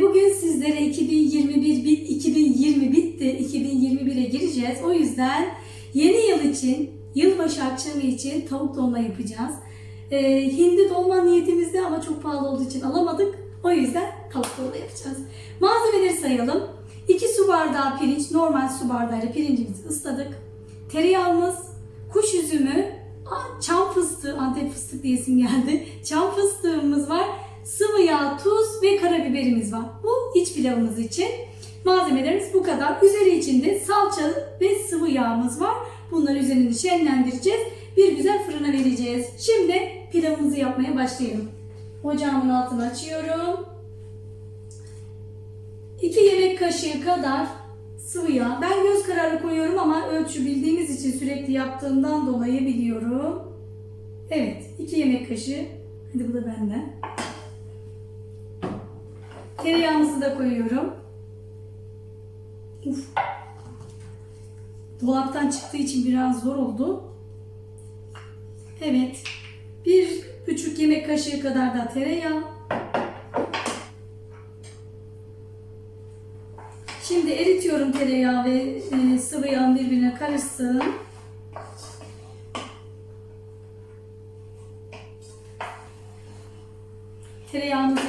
bugün sizlere 2021 bit, 2020 bitti. 2021'e gireceğiz. O yüzden yeni yıl için, yılbaşı akşamı için tavuk dolma yapacağız. Ee, hindi dolma niyetimizde ama çok pahalı olduğu için alamadık. O yüzden tavuk dolma yapacağız. Malzemeleri sayalım. 2 su bardağı pirinç, normal su bardağıyla pirincimizi ısladık. Tereyağımız, kuş üzümü, çam fıstığı, antep fıstık diyesim geldi. Çam fıstığımız var. Sıvı yağ, tuz ve karabiberimiz var. Bu iç pilavımız için. Malzemelerimiz bu kadar. Üzeri içinde salça ve sıvı yağımız var. Bunları üzerini şenlendireceğiz. Bir güzel fırına vereceğiz. Şimdi pilavımızı yapmaya başlayalım. Ocağımın altını açıyorum. 2 yemek kaşığı kadar sıvı yağ. Ben göz kararı koyuyorum ama ölçü bildiğimiz için sürekli yaptığımdan dolayı biliyorum. Evet, 2 yemek kaşığı. Hadi bu da benden. Tereyağımızı da koyuyorum. Uf. Dolaptan çıktığı için biraz zor oldu. Evet. Bir buçuk yemek kaşığı kadar da tereyağı. Şimdi eritiyorum tereyağı ve e, sıvı yağın birbirine karışsın.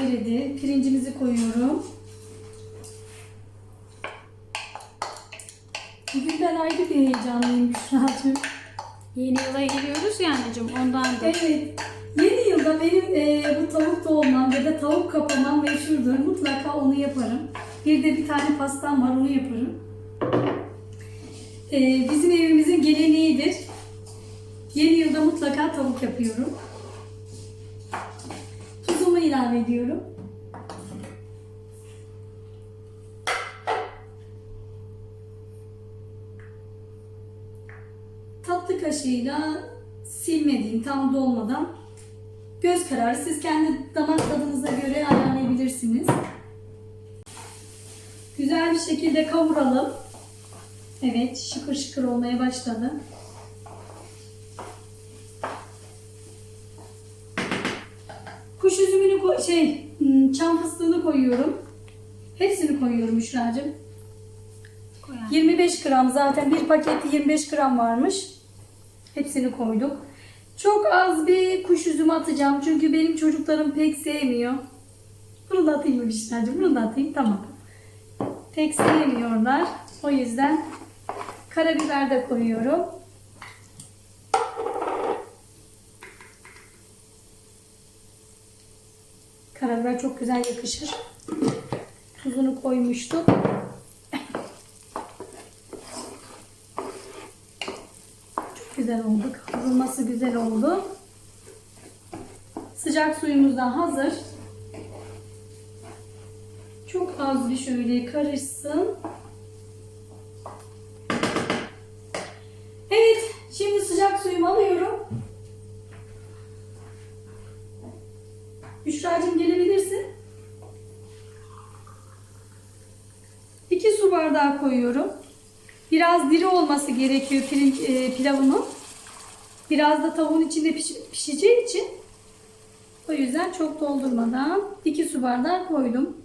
Eridi. Pirincimizi koyuyorum. Bugün ben ayrı bir heyecanlıyım Büşra'cığım. Yeni yıla giriyoruz ya anneciğim ondan da. Evet. Yeni yılda benim e, bu tavuk doğurmam ya da tavuk kapamam meşhurdur. Mutlaka onu yaparım. Bir de bir tane pastam var onu yaparım. E, bizim evimizin geleneğidir. Yeni yılda mutlaka tavuk yapıyorum. Tuzumu ilave ediyorum. Tatlı kaşığıyla silmediğim tam dolmadan göz kararı siz kendi damak tadınıza göre ayarlayabilirsiniz. Güzel bir şekilde kavuralım. Evet şıkır şıkır olmaya başladı. Şey hmm, çam fıstığını koyuyorum. Hepsini koyuyorum Büşra'cığım. Koyalım. 25 gram zaten bir pakette 25 gram varmış. Hepsini koyduk. Çok az bir kuş üzümü atacağım çünkü benim çocuklarım pek sevmiyor. Bunu da atayım mı Bişra'cığım? Bunu da atayım. Tamam. Pek sevmiyorlar. O yüzden karabiber de koyuyorum. Karabiber çok güzel yakışır. Tuzunu koymuştuk. güzel oldu. Kavrulması güzel oldu. Sıcak suyumuz da hazır. Çok az bir şöyle karışsın. Evet, şimdi sıcak suyumu alıyorum. Büşra'cığım gelebilirsin. 2 su bardağı koyuyorum. Biraz diri olması gerekiyor pirinç, e, pilavımın. Biraz da tavuğun içinde piş- pişeceği için o yüzden çok doldurmadan 2 su bardağı koydum.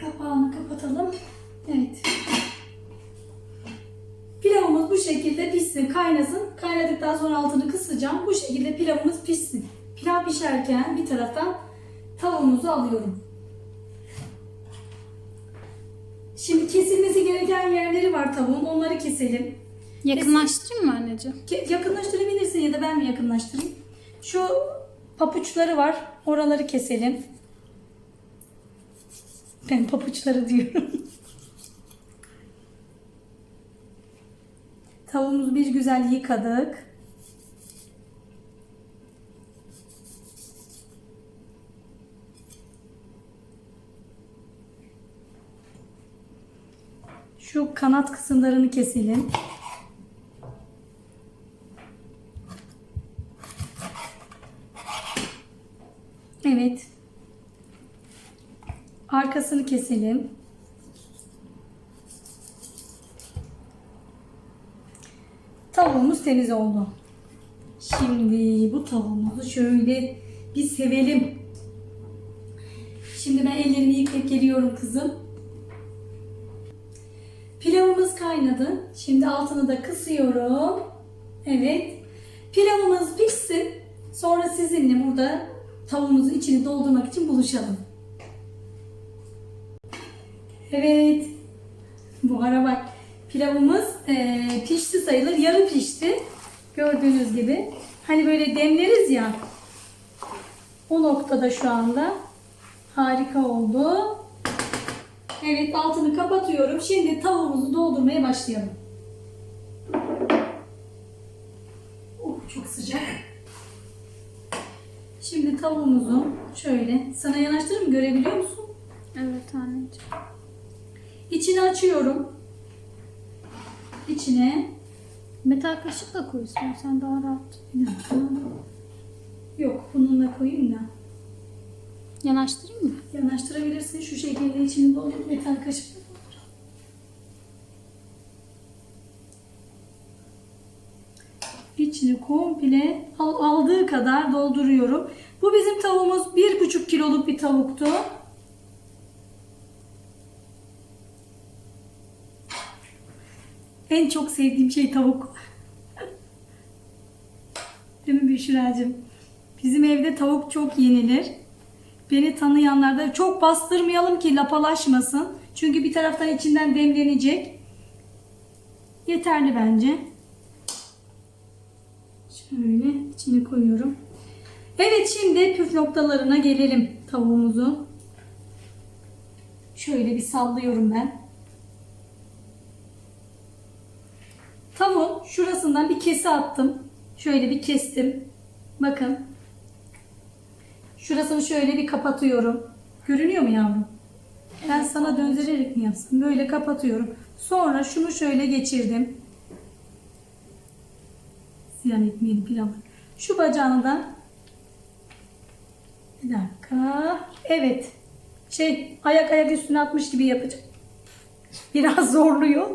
Kapağını kapatalım. Evet. Pilavımız bu şekilde pişsin, kaynasın. Kaynadıktan sonra altını kısacağım. Bu şekilde pilavımız pişsin. Pilav pişerken bir taraftan tavuğumuzu alıyorum. Şimdi kesilmesi gereken yerleri var tavuğun. Onları keselim. Yakınlaştırayım mı anneciğim? Yakınlaştırabilirsin ya da ben mi yakınlaştırayım? Şu papuçları var. Oraları keselim. Ben papuçları diyorum. Tavuğumuzu bir güzel yıkadık. Şu kanat kısımlarını keselim. Evet. Arkasını keselim. Tavuğumuz temiz oldu. Şimdi bu tavuğumuzu şöyle bir sevelim. Şimdi ben ellerimi yıkayıp geliyorum kızım. Pilavımız kaynadı. Şimdi altını da kısıyorum. Evet. Pilavımız pişsin. Sonra sizinle burada tavuğumuzun içini doldurmak için buluşalım. Evet. Buhara bak. Pilavımız eee, pişti sayılır. Yarı pişti. Gördüğünüz gibi. Hani böyle demleriz ya. O noktada şu anda. Harika oldu. Evet altını kapatıyorum. Şimdi tavuğumuzu doldurmaya başlayalım. Oh, çok sıcak. Şimdi tavuğumuzu şöyle sana yanaştırırım görebiliyor musun? Evet anneciğim. İçini açıyorum. İçine Metal kaşık da koy istiyorsan daha rahat. Yok bununla koyayım da. Yanaştırayım mı? Yanaştırabilirsin. Şu şekilde içini doldur. Metal kaşıkla doldur. İçini komple al- aldığı kadar dolduruyorum. Bu bizim tavuğumuz bir buçuk kiloluk bir tavuktu. En çok sevdiğim şey tavuk. Değil mi Büşra'cığım? Bizim evde tavuk çok yenilir. Beni tanıyanlar da çok bastırmayalım ki lapalaşmasın. Çünkü bir taraftan içinden demlenecek. Yeterli bence. Şöyle içine koyuyorum. Evet şimdi püf noktalarına gelelim tavuğumuzu. Şöyle bir sallıyorum ben. Tavuğun şurasından bir kese attım. Şöyle bir kestim. Bakın. Şurasını şöyle bir kapatıyorum. Görünüyor mu yavrum? Ben sana döndürerek mi yapsam? Böyle kapatıyorum. Sonra şunu şöyle geçirdim. Ziyan etmeyelim pilavı. Şu bacağını da bir dakika. Evet. Şey ayak ayak üstüne atmış gibi yapacağım. Biraz zorluyor.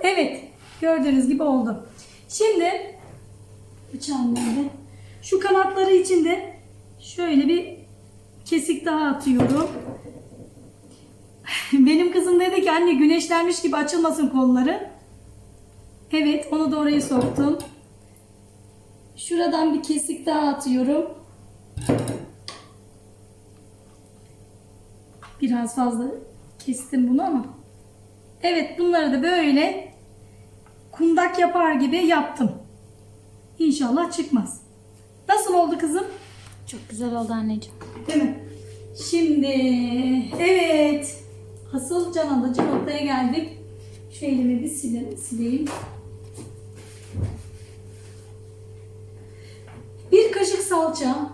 Evet. Gördüğünüz gibi oldu. Şimdi bıçağım nerede? Şu kanatları için de şöyle bir kesik daha atıyorum. Benim kızım dedi ki anne güneşlenmiş gibi açılmasın kolları. Evet onu da oraya soktum. Şuradan bir kesik daha atıyorum. Biraz fazla kestim bunu ama. Evet bunları da böyle kundak yapar gibi yaptım. İnşallah çıkmaz. Nasıl oldu kızım? Çok güzel oldu anneciğim. Değil mi? Şimdi evet. Asıl can alıcı noktaya geldik. Şu elimi bir sile- sileyim. Bir kaşık salça.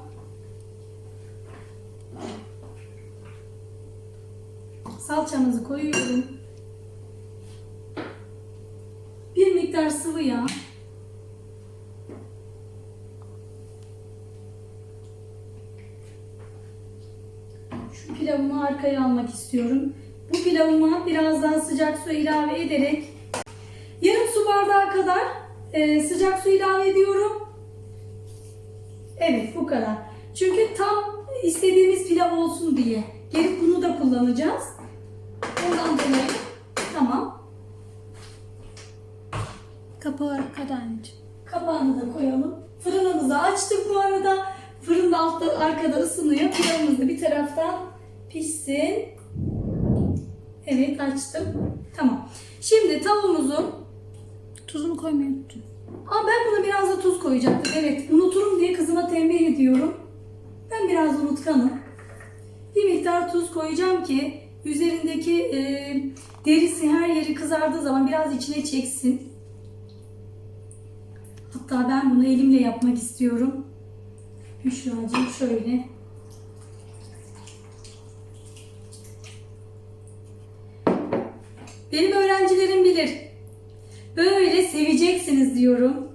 Salçamızı koyuyorum. Bir miktar sıvı yağ. Şu pilavımı arkaya almak istiyorum. Bu pilavıma biraz daha sıcak su ilave ederek yarım su bardağı kadar e, sıcak su ilave ediyorum. Evet bu kadar. Çünkü tam istediğimiz pilav olsun diye. Gelip bunu da kullanacağız. Ondan dolayı tamam. Arkada anneciğim. Kapağını da koyalım. Fırınımızı açtık bu arada. Fırın altta arkada ısınıyor. Pilavımız da bir taraftan pişsin. Evet açtım. Tamam. Şimdi tavuğumuzu Tuzunu koymayı unuttum. Aa, ben buna biraz da tuz koyacaktım. Evet unuturum diye kızıma tembih ediyorum. Ben biraz unutkanım. Bir miktar tuz koyacağım ki üzerindeki e, derisi her yeri kızardığı zaman biraz içine çeksin. Hatta ben bunu elimle yapmak istiyorum. Büşra'cığım şöyle. Benim öğrencilerim bilir. Böyle seveceksiniz diyorum.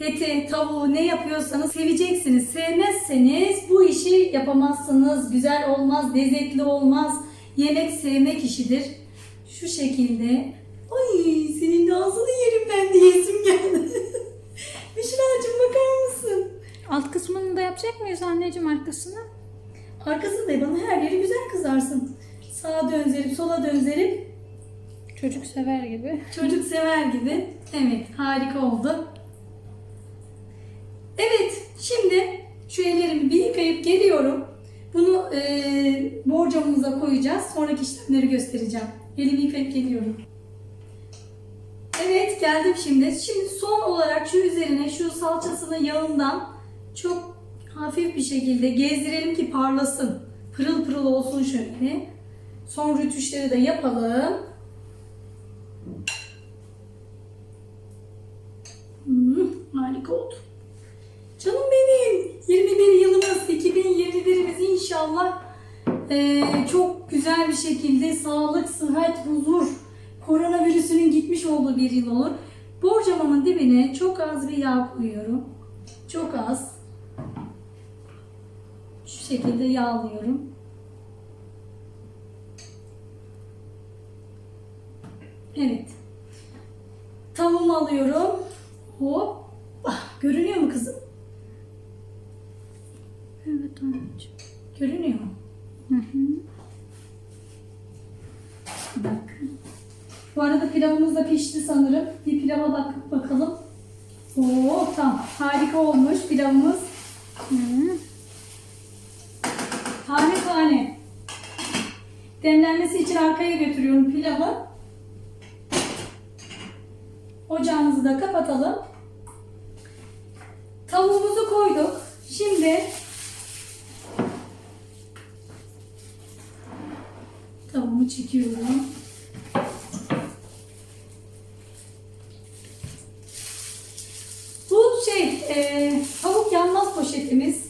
eti, tavuğu ne yapıyorsanız seveceksiniz. Sevmezseniz bu işi yapamazsınız. Güzel olmaz, lezzetli olmaz. Yemek sevmek işidir. Şu şekilde. Ay senin ağzını yerim ben diyesim geldi. Büşra'cığım bakar mısın? Alt kısmını da yapacak mıyız anneciğim arkasını? Arkasında bana her yeri güzel kızarsın. Sağa dönzerim, sola dönzerim. Çocuk sever gibi. Çocuk sever gibi. Evet, harika oldu. Evet, şimdi şu ellerimi bir yıkayıp geliyorum. Bunu e, borcamımıza koyacağız. Sonraki işlemleri göstereceğim. Elimi yıkayıp geliyorum. Evet, geldim şimdi. Şimdi son olarak şu üzerine şu salçasını yağından çok hafif bir şekilde gezdirelim ki parlasın. Pırıl pırıl olsun şöyle. Son rütüşleri de yapalım. Hmm, harika oldu. Canım benim. 21 yılımız, 2021'imiz inşallah eee, çok güzel bir şekilde sağlık, sıhhat, huzur, koronavirüsünün gitmiş olduğu bir yıl olur. Borcamamın dibine çok az bir yağ koyuyorum. Çok az. Şu şekilde yağlıyorum. Evet. Tavuğumu alıyorum. Hop. Ah, görünüyor mu kızım? Evet anneciğim. Görünüyor mu? Hı hı. Bir dakika. Bu arada pilavımız da pişti sanırım. Bir pilava bak bakalım. Oo tamam. Harika olmuş pilavımız. Hı. Tane tane. Demlenmesi için arkaya götürüyorum pilavı. Ocağımızı da kapatalım. Tavuğumuzu koyduk. Şimdi tavuğumu çekiyorum. Bu şey e, tavuk yanmaz poşetimiz.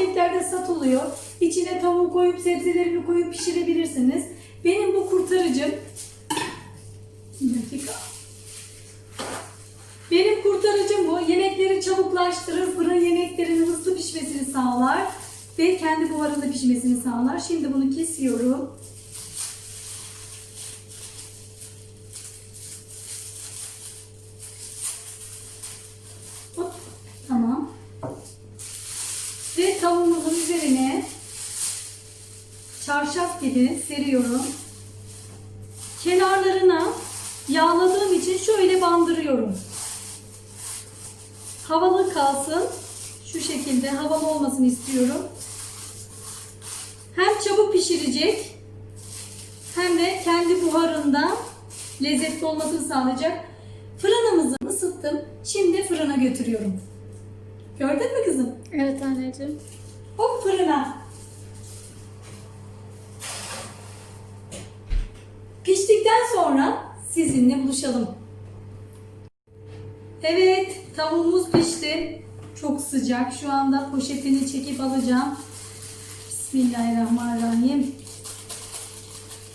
Marketlerde satılıyor. İçine tavuğu koyup sebzelerini koyup pişirebilirsiniz. Benim bu kurtarıcım. Bir dakika. Benim kurtarıcım bu. Yemekleri çabuklaştırır, fırın yemeklerinin hızlı pişmesini sağlar ve kendi buharında pişmesini sağlar. Şimdi bunu kesiyorum. Hop, tamam. Ve tavuğumuzun üzerine gibi seriyorum. Kenarlarına yağladığım için şöyle bandırıyorum. Havalı kalsın. Şu şekilde havalı olmasını istiyorum. Hem çabuk pişirecek hem de kendi buharından lezzetli olmasını sağlayacak. Fırınımızı ısıttım. Şimdi fırına götürüyorum. Gördün mü kızım? Evet anneciğim. Hop fırına. Piştikten sonra sizinle buluşalım. Evet, tavuğumuz pişti. Çok sıcak. Şu anda poşetini çekip alacağım. Bismillahirrahmanirrahim.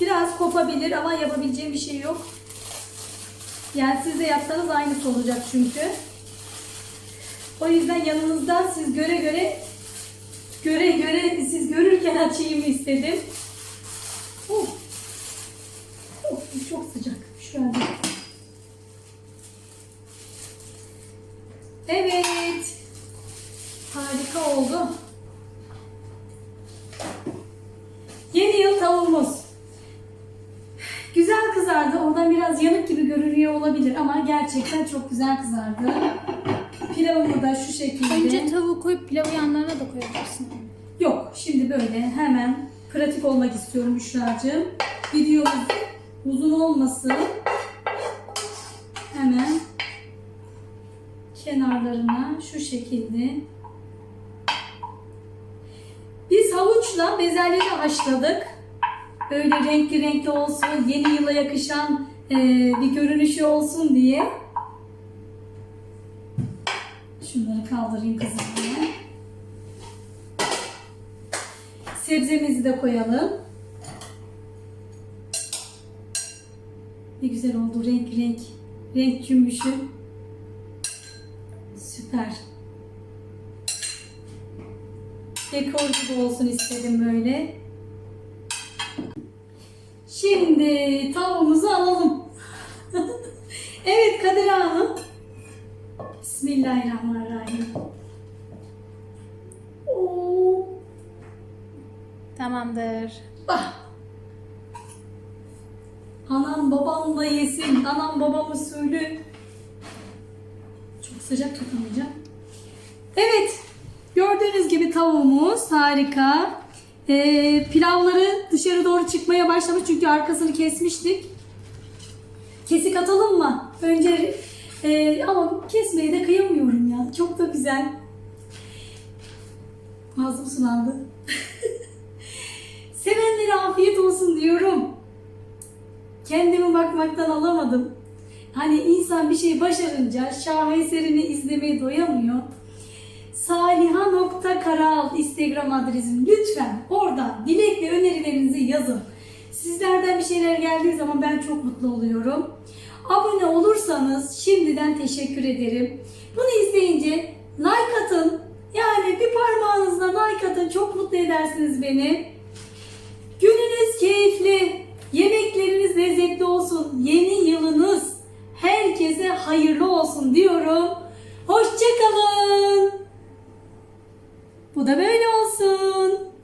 Biraz kopabilir ama yapabileceğim bir şey yok. Yani siz de yapsanız aynısı olacak çünkü. O yüzden yanınızda siz göre göre göre göre siz görürken açayım istedim. Oh. Evet. Harika oldu. Yeni yıl tavuğumuz. Güzel kızardı. Oradan biraz yanık gibi görünüyor olabilir ama gerçekten çok güzel kızardı. Pilavımı da şu şekilde. Önce tavuğu koyup pilavı yanlarına da koyabilirsin. Yok şimdi böyle hemen pratik olmak istiyorum Büşra'cığım. Videomuz uzun olmasın. Hemen kenarlarına şu şekilde. Biz havuçla bezelye de haşladık. Böyle renkli renkli olsun, yeni yıla yakışan e, bir görünüşü olsun diye. Şunları kaldırayım kızım. Sebzemizi de koyalım. Ne güzel oldu renk renk. Renk cümbüşü. Süper. Dekor gibi olsun istedim böyle. Şimdi tavuğumuzu alalım. evet Kadir Hanım. Bismillahirrahmanirrahim. Oo, Tamamdır. bah. Anam babam da yesin. Anam babam usulü. Sıcak tutamayacağım. Evet. Gördüğünüz gibi tavuğumuz harika. Ee, pilavları dışarı doğru çıkmaya başlamış çünkü arkasını kesmiştik. Kesik atalım mı? Önce e, ama kesmeye de kıyamıyorum ya. Çok da güzel. Ağzım sulandı. Sevenlere afiyet olsun diyorum. Kendimi bakmaktan alamadım. Hani insan bir şey başarınca şaheserini izlemeye doyamıyor. Saliha.karal Instagram adresim. Lütfen oradan dilek ve önerilerinizi yazın. Sizlerden bir şeyler geldiği zaman ben çok mutlu oluyorum. Abone olursanız şimdiden teşekkür ederim. Bunu izleyince like atın. Yani bir parmağınızla like atın. Çok mutlu edersiniz beni. Gününüz keyifli, yemekleriniz lezzetli olsun. Yeni yılınız Herkese hayırlı olsun diyorum. Hoşçakalın. Bu da böyle olsun.